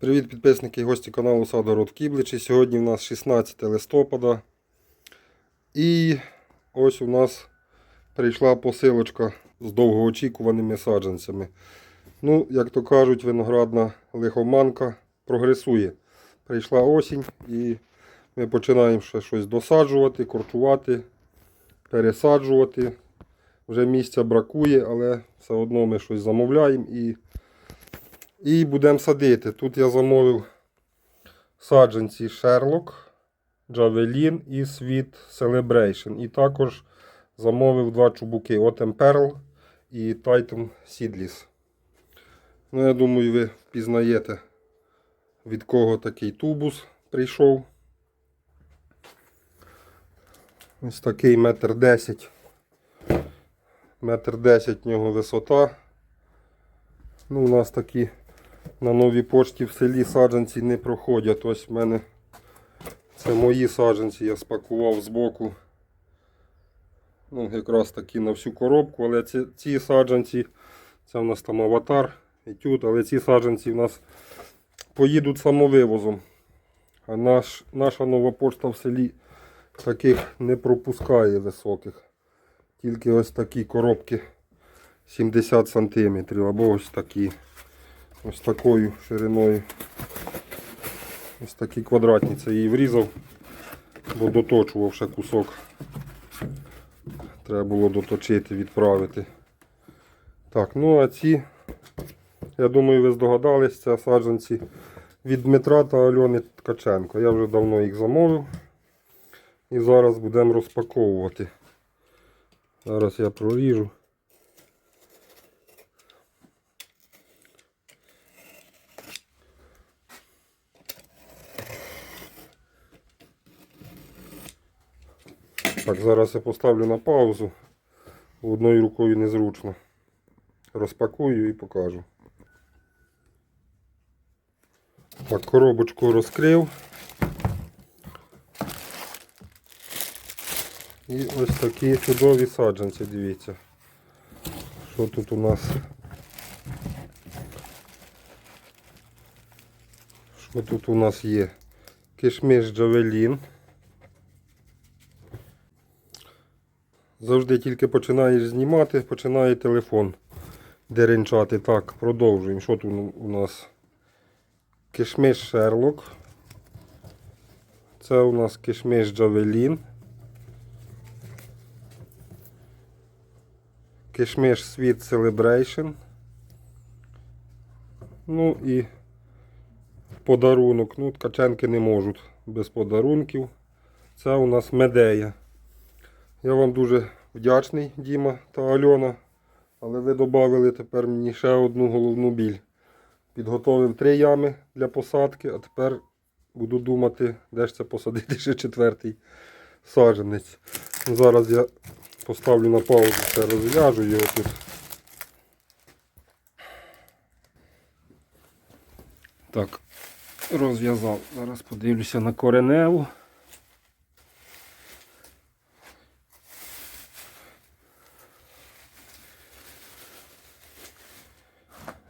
Привіт підписники і гості каналу Садород Кібличі. Сьогодні у нас 16 листопада. І ось у нас прийшла посилочка з довгоочікуваними саджанцями. Ну, як то кажуть, виноградна лихоманка прогресує. Прийшла осінь і ми починаємо ще щось досаджувати, корчувати, пересаджувати. Вже місця бракує, але все одно ми щось замовляємо і і будемо садити. Тут я замовив саджанці Sherlock, Javelin і Sweet Celebration. І також замовив два чубуки Autumn Pearl і Titan Seedless. Ну, я думаю, ви впізнаєте, від кого такий тубус прийшов. Ось такий метр десять. Метр десять в нього висота. Ну, у нас такі на новій пошті в селі саджанці не проходять. Ось в мене це мої саджанці, я спакував збоку. Ну, якраз такі на всю коробку, але ці, ці саджанці, це у нас там аватар, етюд, але ці саджанці у нас поїдуть самовивозом. А наш, наша нова пошта в селі таких не пропускає високих. Тільки ось такі коробки 70 см або ось такі. Ось такою шириною. Ось такі квадратні. Це її врізав, бо доточував ще кусок. Треба було доточити, відправити. Так, ну а ці, я думаю, ви здогадались, це саджанці від Дмитра та Альони Ткаченко. Я вже давно їх замовив. І зараз будемо розпаковувати. Зараз я проріжу. Так, зараз я поставлю на паузу. Одною рукою незручно. Розпакую і покажу. Так, коробочку розкрив. І ось такі чудові саджанці, дивіться. Що тут у нас? Що тут у нас є? Кишмиш Джавелін. Завжди тільки починаєш знімати, починає телефон деренчати. Так, продовжуємо. Що тут у нас? Кишмиш Шерлок. Це у нас кишмиш Джавелін. Кишмиш Sweet Celebration. Ну і подарунок. Ну, ткаченки не можуть без подарунків. Це у нас медея. Я вам дуже вдячний, Діма та Альона. Але ви додали тепер мені ще одну головну біль. Підготовив три ями для посадки, а тепер буду думати, де ж це посадити ще четвертий саджанець. Зараз я поставлю на паузу, все розв'яжу його тут. Так, розв'язав. Зараз подивлюся на кореневу.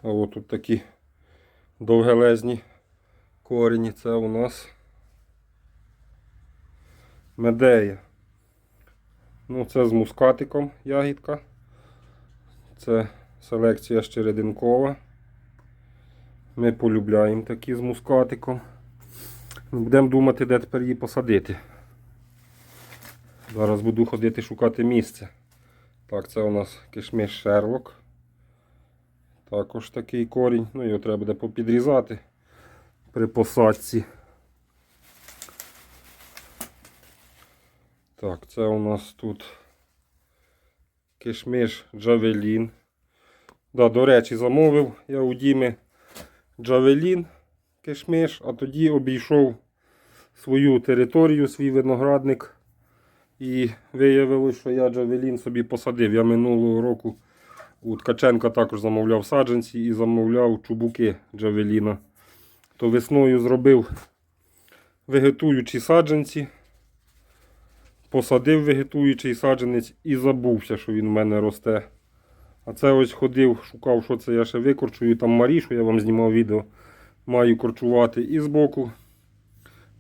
А от тут такі довгелезні корені. Це у нас медея. Ну, це з мускатиком ягідка. Це селекція щерединкова. Ми полюбляємо такі з мускатиком. Будемо думати, де тепер її посадити. Зараз буду ходити шукати місце. Так, це у нас кишмиш Шерлок. Також такий корінь. Ну його треба буде попідрізати при посадці. Так, це у нас тут кишмиш Джавелін. Да, До речі, замовив я у Діми Джавелін кишмиш, а тоді обійшов свою територію, свій виноградник. І виявилось, що я Джавелін собі посадив. Я минулого року у Ткаченка також замовляв саджанці і замовляв чубуки Джавеліна. То весною зробив вегетуючі саджанці. Посадив вегетуючий саджанець і забувся, що він в мене росте. А це ось ходив, шукав, що це я ще викорчую. Там Марішу, я вам знімав відео. маю корчувати. І збоку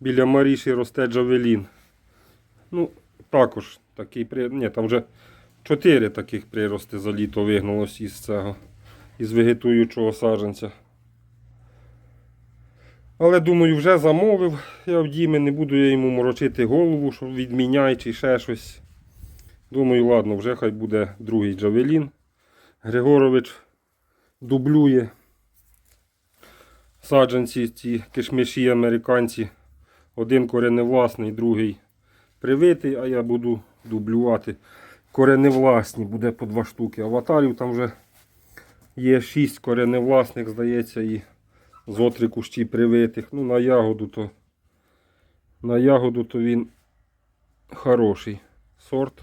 біля Маріші росте Джавелін. Ну, також такий. Ні, там вже чотири таких прирости за літо вигнулось із цього, із вегетуючого саджанця. Але думаю, вже замовив. Я в Дімі не буду я йому морочити голову, що відміняй чи ще щось. Думаю, ладно, вже хай буде другий Джавелін. Григорович дублює саджанці, ці кишмиші американці. Один кореневласний, другий привитий, а я буду дублювати. Кореневласні, буде по два штуки. Аватарів там вже є шість кореневласних, здається, і зо три кущі привитих. Ну, на ягоду то на ягоду то він хороший сорт.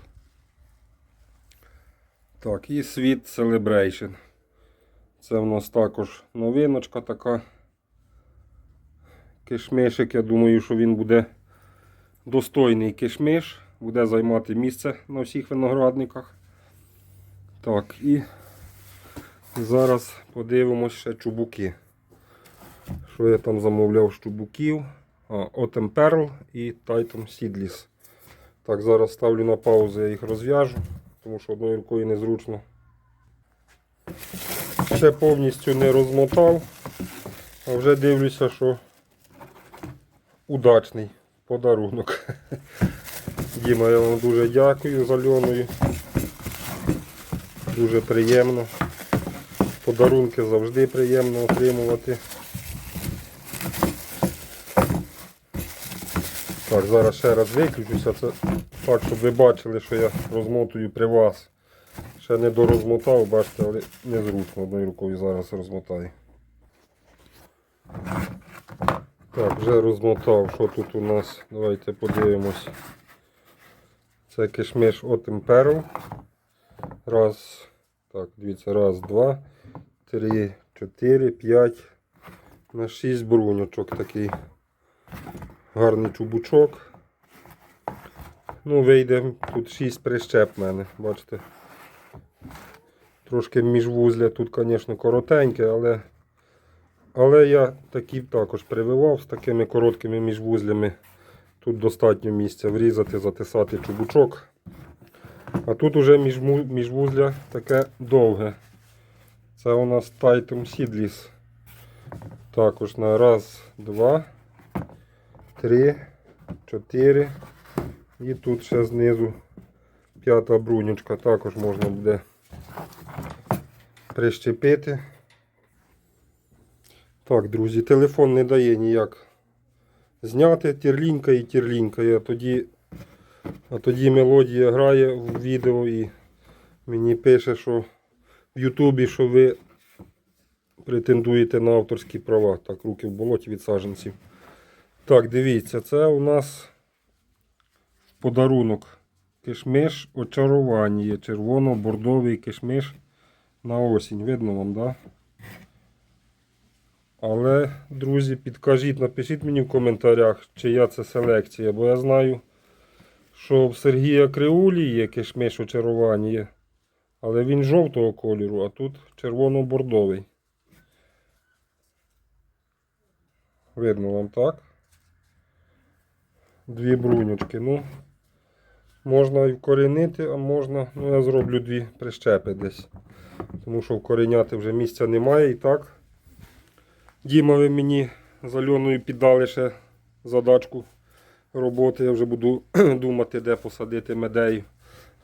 Так, і Sweet Celebration. Це в нас також новиночка така. Кишмишик, я думаю, що він буде достойний кишмиш, буде займати місце на всіх виноградниках. Так, і зараз подивимось ще чубуки. Що я там замовляв з чубуків? Autumn Pearl і Titan Seedless. Так, зараз ставлю на паузу, я їх розв'яжу, тому що одною рукою незручно. Ще повністю не розмотав, а вже дивлюся, що удачний подарунок. Діма, я вам дуже дякую за льоною. Дуже приємно. Подарунки завжди приємно отримувати. Так, зараз ще раз виключуся. Це так, щоб ви бачили, що я розмотую при вас. Ще не дорозмотав, бачите, але незручно одною рукою зараз розмотаю. Так, вже розмотав, що тут у нас. Давайте подивимось. Це кишмиш Autumn Pearl. Раз. Так, дивіться, раз, два, три, чотири, п'ять. На шість бруньочок такий. Гарний чубучок. Ну, вийде тут 6 прищеп в мене, бачите. Трошки міжвузля тут, звісно, коротеньке, але але я такі також прививав з такими короткими міжвузлями. Тут достатньо місця врізати, затисати чубучок. А тут уже міжвузля таке довге. Це у нас Titan Seedless. Також на раз, два, три, чотири. І тут ще знизу п'ята брунючка. Також можна буде прищепити. Так, друзі, телефон не дає ніяк зняти тірлінка і тірлінка. А тоді, а тоді мелодія грає в відео і мені пише, що в Ютубі, що ви претендуєте на авторські права. Так, руки в болоті від саджанців. Так, дивіться, це у нас подарунок. Кишмиш очарування. Червоно-бордовий кишмиш на осінь. Видно вам, так? Да? Але, друзі, підкажіть, напишіть мені в коментарях, чия це селекція, бо я знаю, що в Сергія Криулі є кишмиш очарування, але він жовтого кольору, а тут червоно-бордовий. Видно вам так? Дві брунючки. Ну, можна і вкорінити, а можна, ну я зроблю дві прищепи десь. Тому що вкоріняти вже місця немає і так. Діма, ви мені з Альоною піддали ще задачку роботи. Я вже буду думати, де посадити медею.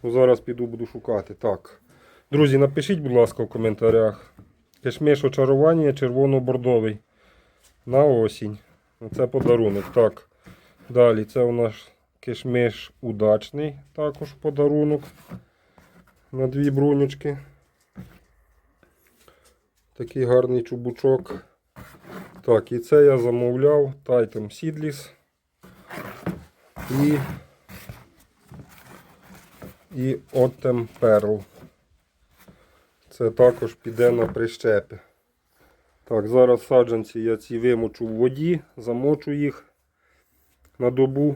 Ну, зараз піду буду шукати. Так. Друзі, напишіть, будь ласка, в коментарях. Кишмиш очарування червоно-бордовий. На осінь. Це подарунок. Так. Далі це у нас кишмиш удачний. Також подарунок. На дві брунючки. Такий гарний чубучок. Так, і це я замовляв Titan Seedless. І, і Autumn Pearl. Це також піде на прищепи. Так, зараз саджанці я ці вимочу в воді, замочу їх на добу.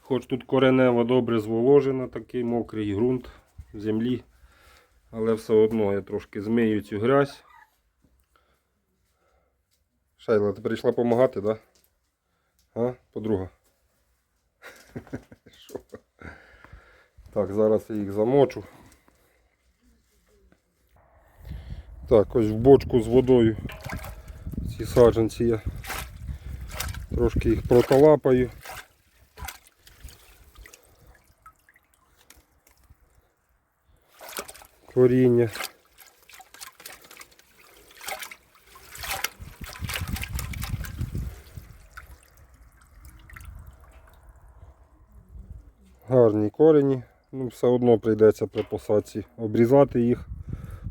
Хоч тут коренева добре зволожена, такий мокрий ґрунт в землі. Але все одно я трошки змию цю грязь. Шайла, ти прийшла допомагати? Да? А, подруга? Так, зараз я їх замочу. Так, ось в бочку з водою. Ці саджанці я трошки їх проталапаю. Коріння. Корені. Ну, все одно прийдеться при посадці обрізати їх,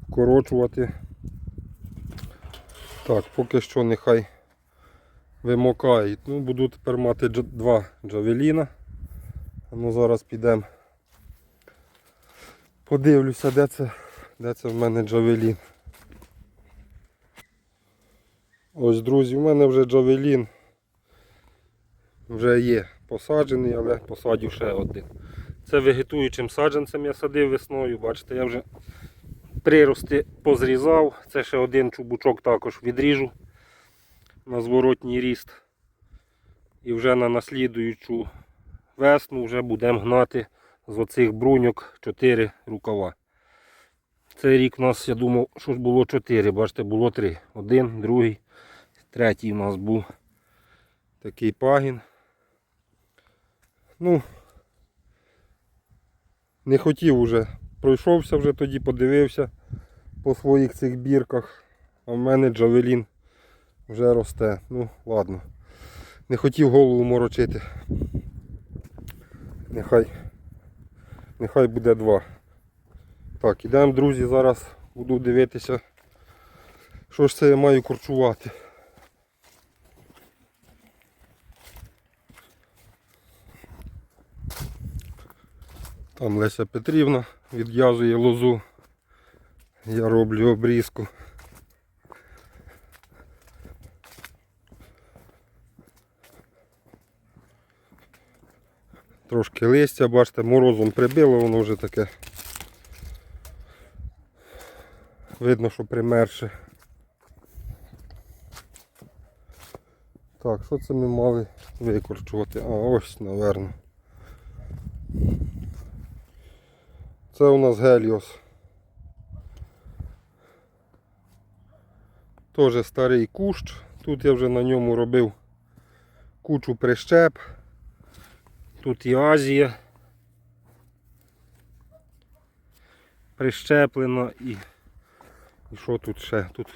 вкорочувати. Так, поки що нехай вимокають. Ну, буду тепер мати два джавеліна. Ну, зараз підемо. Подивлюся, де це, де це в мене джавелін. Ось, друзі, в мене вже джавелін вже є посаджений, але посадю ще один. Це вегетуючим саджанцем я садив весною. Бачите, я вже прирости позрізав. Це ще один чубучок також відріжу на зворотній ріст. І вже на наслідуючу весну вже будемо гнати з оцих бруньок 4 рукава. Цей рік у нас, я думав, що ж було 4, бачите, було 3. Один, другий, третій у нас був такий пагін. Ну, не хотів уже. Пройшовся вже тоді, подивився по своїх цих бірках. А в мене джавелін вже росте. Ну, ладно. Не хотів голову морочити. Нехай, нехай буде два. Так, ідемо, друзі, зараз буду дивитися, що ж це я маю корчувати. Там Леся Петрівна відв'язує лозу. Я роблю обрізку. Трошки листя, бачите, морозом прибило, воно вже таке. Видно, що примерше. Так, що це ми мали викорчувати? А, ось, напевно. Це у нас Геліос. Теж старий кущ. Тут я вже на ньому робив кучу прищеп. Тут і Азія. Прищеплено і. І що тут ще? Тут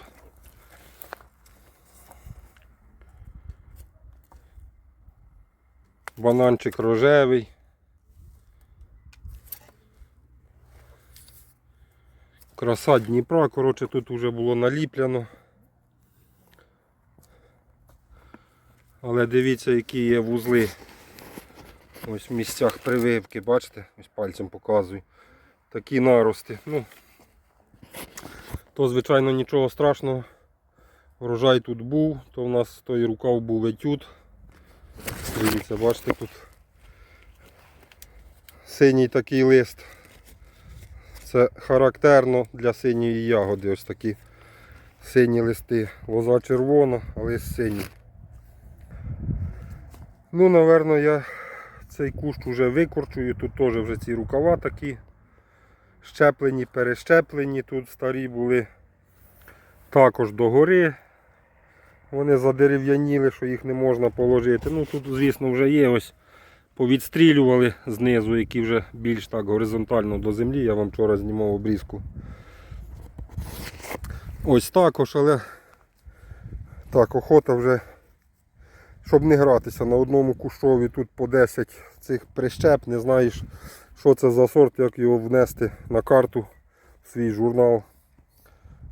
бананчик рожевий. Краса Дніпра, коротше, тут вже було наліплено. Але дивіться, які є вузли. Ось в місцях прививки, бачите? Ось пальцем показую. Такі нарости. Ну, то, звичайно, нічого страшного. Врожай тут був, то в нас той рукав був етюд. Дивіться, бачите тут синій такий лист. Це характерно для синьої ягоди. Ось такі сині листи. Лоза червона, а лист синій. Ну, напевно, я цей кущ вже викорчую. Тут теж вже ці рукава такі щеплені, перещеплені. Тут старі були також догори. Вони задерев'яніли, що їх не можна положити. Ну тут, звісно, вже є ось повідстрілювали знизу, які вже більш так горизонтально до землі. Я вам вчора знімав обрізку. Ось також, але так, охота вже, щоб не гратися на одному кущові тут по 10 цих прищеп, не знаєш, що це за сорт, як його внести на карту в свій журнал,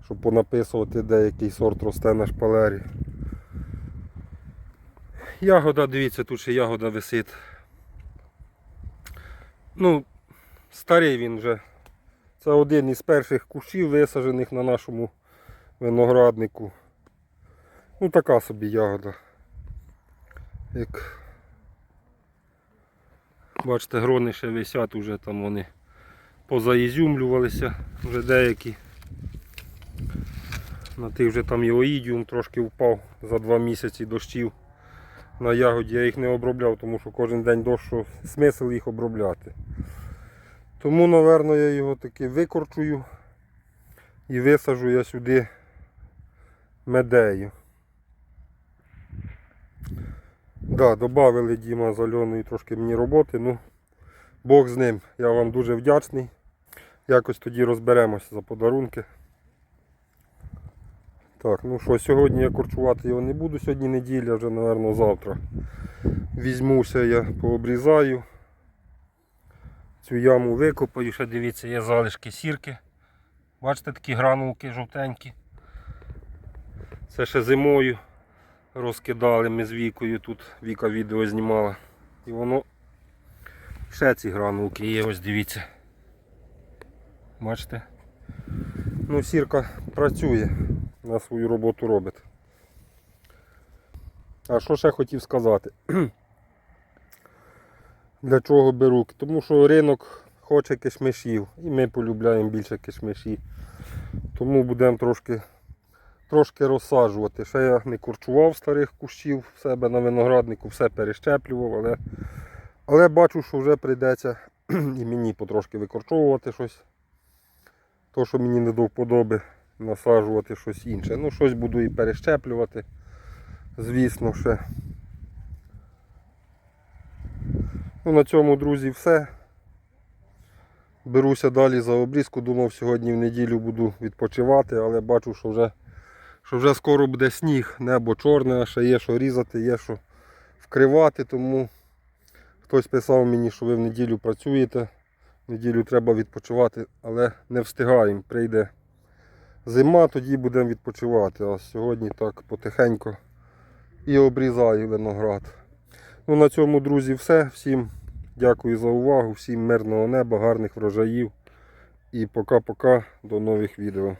щоб понаписувати, де який сорт росте на шпалері. Ягода, дивіться, тут ще ягода висить. Ну, старий він вже. Це один із перших кущів висаджених на нашому винограднику. Ну така собі ягода. Як бачите, грони ще висять, уже там вони позаізюмлювалися, вже деякі. На тих вже там і оїдіум трошки впав за два місяці дощів. На ягоді я їх не обробляв, тому що кожен день дощ, смисл їх обробляти. Тому, напевно, я його таки викорчую і висаджу я сюди медею. Да, додали Діма з Альоною трошки мені роботи, ну Бог з ним. Я вам дуже вдячний. Якось тоді розберемося за подарунки. Так, ну що, сьогодні я корчувати його не буду, сьогодні неділя, вже, мабуть, завтра. Візьмуся, я пообрізаю. Цю яму викопаю, ще дивіться, є залишки сірки. Бачите, такі гранулки жовтенькі. Це ще зимою розкидали ми з вікою, тут Віка відео знімала. І воно ще ці гранулки є, ось дивіться. Бачите? Ну, сірка працює, на свою роботу робить. А що ще хотів сказати? Для чого беру? Тому що ринок хоче кишмишів і ми полюбляємо більше кишмиші. Тому будемо трошки, трошки розсаджувати. Ще я не курчував старих кущів в себе на винограднику, все перещеплював, але, але бачу, що вже прийдеться і мені потрошки викорчовувати щось. То, що мені не до вподоби, насаджувати щось інше. Ну, щось буду і перещеплювати. Звісно, ще. Ну, на цьому, друзі, все. Беруся далі за обрізку. Думав, сьогодні в неділю буду відпочивати, але бачу, що вже, що вже скоро буде сніг, небо чорне, а ще є що різати, є що вкривати, тому хтось писав мені, що ви в неділю працюєте. В неділю треба відпочивати, але не встигаємо. Прийде зима, тоді будемо відпочивати. А сьогодні так потихеньку і обрізаю виноград. Ну, на цьому, друзі, все. Всім дякую за увагу, всім мирного неба, гарних врожаїв. І пока-пока, до нових відео.